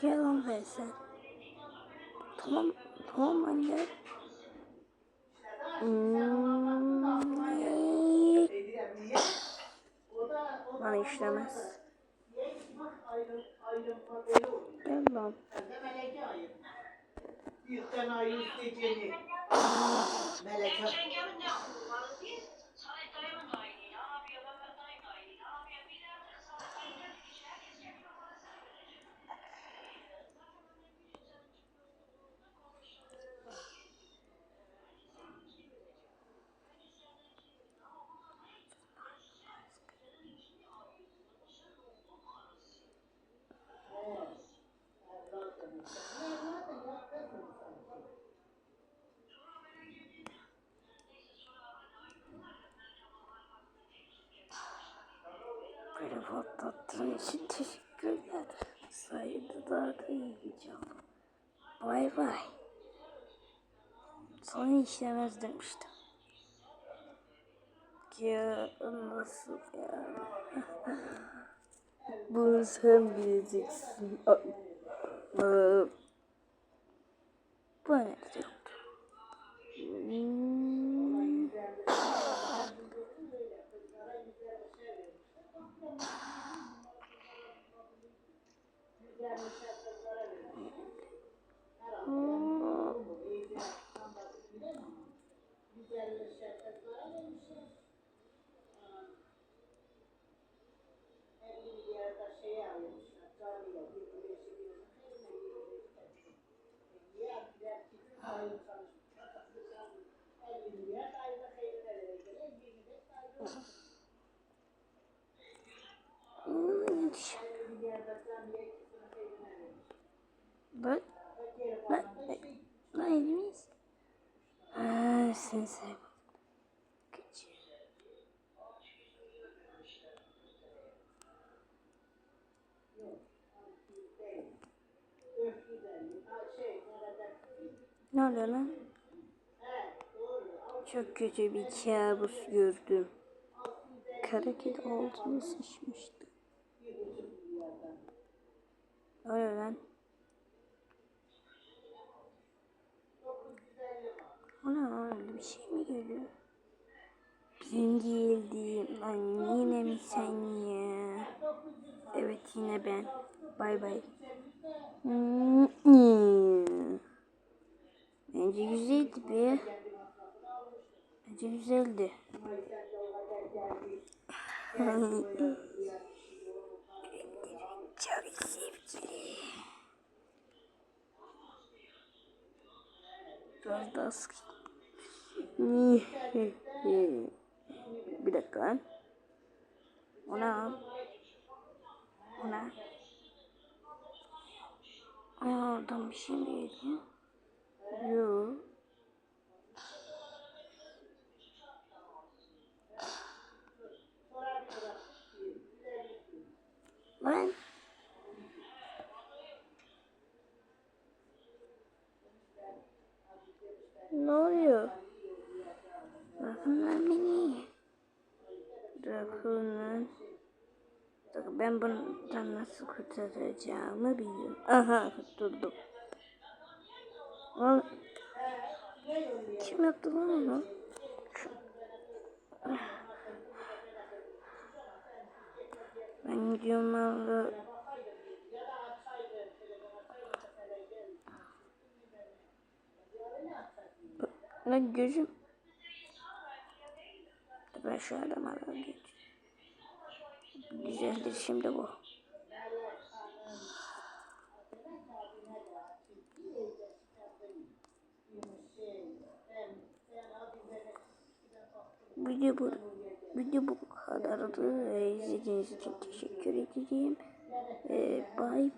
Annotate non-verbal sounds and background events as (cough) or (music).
Gel lan sen. Tamam. Tamam anne. Hmm. Bana işlemez. Gel lan. Büyükten Beni patlattığın için teşekkürler. Sayede daha da yiyeceğim. Bay bay. Sana işlemez demiştim. Ya nasıl ya? (laughs) Bunu sen bileceksin. Aa, aa, Bu nerede yoktu? Hmm. Hmm. Hmm. Bak. Bak. Lan elimiz. Aa, sen sen. Ne oluyor lan? Çok kötü bir kabus gördüm. Kara kedi altına sıçmıştı. Oluyor lan? Ana öyle bir şey mi geliyor? Benim geldim. Lan yine mi sen ya? Evet yine ben. Bay bay. Bence güzeldi be. Bence güzeldi. (laughs) Çok sevgili. Biraz daha sıkayım. (laughs) Bir dakika lan. Ona. Ona. Aa, oradan bir şey mi geliyor? Yok. Lan. Ne oluyor? Bırakın lan beni. Dur, Ben bundan nasıl kurtaracağımı biliyorum. Aha kurtuldum. Lan. Kim yaptı lan onu? Ben gidiyorum valla. Lan gözüm. Ben şu adama geçeyim. Güzeldir şimdi bu. Video bu, video bu kadardı. İzlediğiniz için teşekkür edeceğim. Ee, bye.